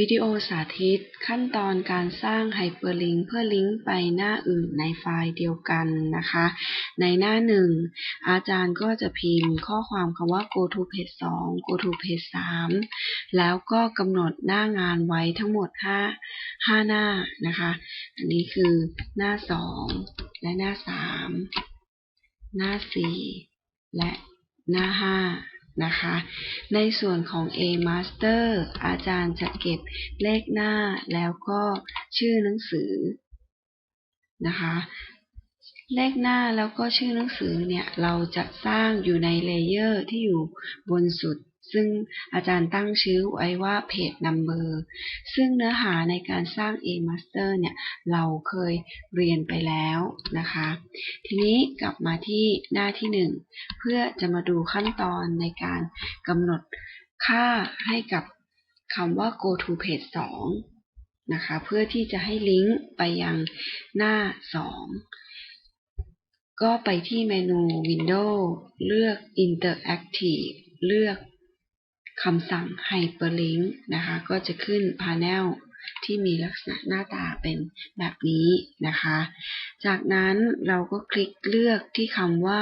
วิดีโอสาธิตขั้นตอนการสร้างไฮเปอร์ลิงก์เพื่อลิงก์ไปหน้าอื่นในไฟล์เดียวกันนะคะ ในหน้าหนึ่งอาจารย์ก็จะพิมพ์ข้อความคำว่า go to page 2 go to page 3 แล้วก็กำหนดหน้างานไว้ทั้งหมด 5 5 หน้านะคะ อันนี้คือหน้า 2 และหน้า 3 หน้า 4 และหน้า 5 นะคะ ในส่วนของ A Master อาจารย์จะเก็บเลขหน้าแล้วก็ชื่อหนังสือนะคะ เลขหน้าแล้วก็ชื่อหนังสือเนี่ย เราจะสร้างอยู่ในเลเยอร์ที่อยู่บนสุด ซึ่งอาจารย์ตั้งชื่อไว้ว่า Page Number ซึ่งเนื้อหาในการสร้าง A Master เนี่ยเราเคยเรียนไปแล้วนะคะ ทีนี้กลับมาที่หน้าที่ 1 เพื่อจะมาดูขั้นตอนในการกำหนดค่าให้กับคำว่า go to page 2 นะคะ เพื่อที่จะให้ลิงก์ไปยังหน้า 2 ก็ไปที่เมนู Windows เลือก Interactive เลือก คำสั่ง Hyperlink นะคะ ก็จะขึ้น Panel ที่มีลักษณะหน้าตาเป็นแบบนี้นะคะ จากนั้นเราก็คลิกเลือกที่คำว่า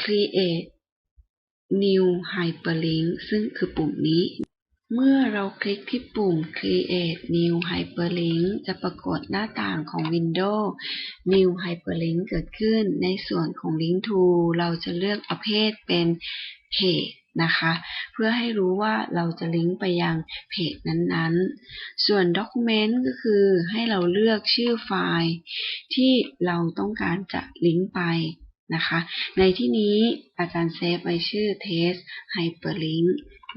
Create New Hyperlink ซึ่งคือปุ่มนี้ เมื่อเราคลิกที่ปุ่ม Create New Hyperlink จะปรากฏหน้าต่างของ Windows New Hyperlink เกิดขึ้น ในส่วนของ Link to เราจะเลือกประเภทเป็น Page นะคะ เพื่อให้รู้ว่าเราจะลิงก์ไปยังเพจนั้นๆ ส่วน Document ก็คือให้เราเลือกชื่อไฟล์ ที่เราต้องการจะลิงก์ไปนะคะ ในที่นี้ อาจารย์เซฟไว้ชื่อ Test Hyperlink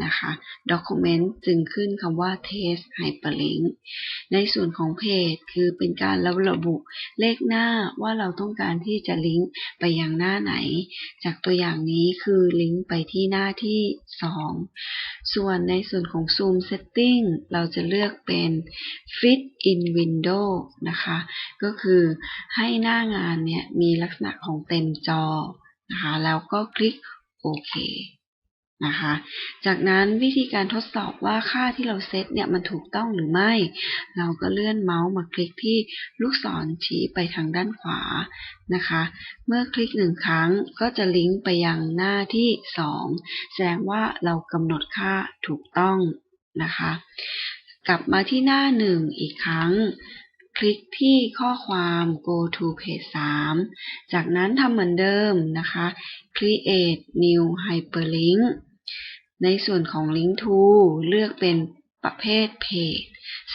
นะคะ Document จึงขึ้นคำว่า Test Hyperlink ในส่วนของเพจคือเป็นการระระบุเลขหน้าว่าเราต้องการที่จะลิงก์ไปยังหน้าไหน จากตัวอย่างนี้คือลิงก์ไปที่หน้าที่ 2 ส่วนในส่วนของ Zoom Setting เราจะเลือกเป็น Fit in Window นะคะ ก็คือให้หน้างานเนี่ยมีลักษณะของเต็มจอ นะคะแล้วก็คลิกโอเคนะคะจากนั้นวิธีการทดสอบว่าค่าที่เราเซตเนี่ยมันถูกต้องหรือไม่ เราก็เลื่อนเมาส์มาคลิกที่ลูกศรชี้ไปทางด้านขวานะคะ เมื่อคลิกหนึ่งครั้งก็จะลิงก์ไปยังหน้าที่ 2 แสดงว่าเรากำหนดค่าถูกต้องนะคะ กลับมาที่หน้าหนึ่งอีกครั้ง คลิกที่ข้อความ go to page 3 จากนั้นทำเหมือนเดิมนะคะ create new hyperlink ในส่วนของ link to เลือกเป็นประเภท page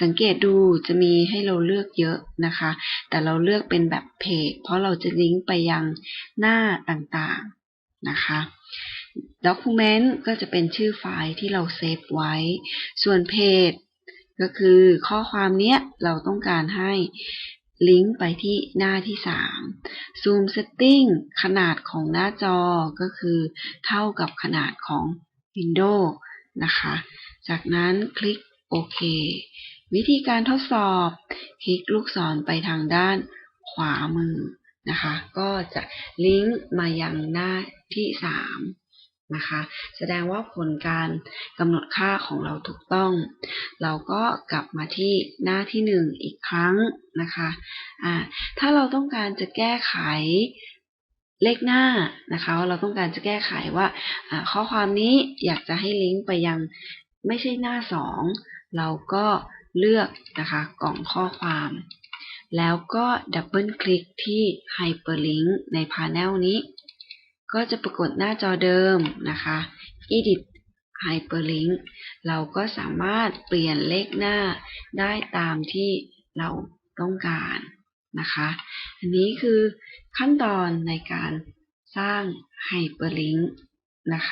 สังเกตดูจะมีให้เราเลือกเยอะนะคะ แต่เราเลือกเป็นแบบเพจ เพราะเราจะลิงก์ไปยังหน้าต่างๆนะคะ Document ก็จะเป็นชื่อไฟล์ที่เราเซฟไว้ ส่วนเพจ ก็คือข้อความเนี้ยเราต้องการให้ลิงก์ไปที่หน้าที่ 3 Zoom Setting ขนาดของหน้าจอก็คือเท่ากับขนาดของ Windows นะคะ จากนั้นคลิกโอเควิธีการทดสอบ คลิกลูกศรไปทางด้านขวามือนะคะ ก็จะลิงก์มายังหน้าที่ 3 นะคะ แสดงว่าผลการกำหนดค่าของเราถูกต้อง เราก็กลับมาที่หน้าที่ 1 อีกครั้งนะคะะถ้าเราต้องการจะแก้ไขเลขหน้านะคะเราต้องการจะแก้ไขว่าข้อความนี้อยากจะให้ลิงก์ไปยังไม่ใช่หน้า 2 เราก็เลือกนะคะกล่องข้อความ แล้วก็ดับเบิลคลิกที่ Hyperlink ในพาเนลนี้ ก็จะปรากฏหน้าจอเดิมนะคะ Edit Hyperlink เราก็สามารถเปลี่ยนเลขหน้าได้ตามที่เราต้องการนะคะ อันนี้คือขั้นตอนในการสร้าง Hyperlink นะคะ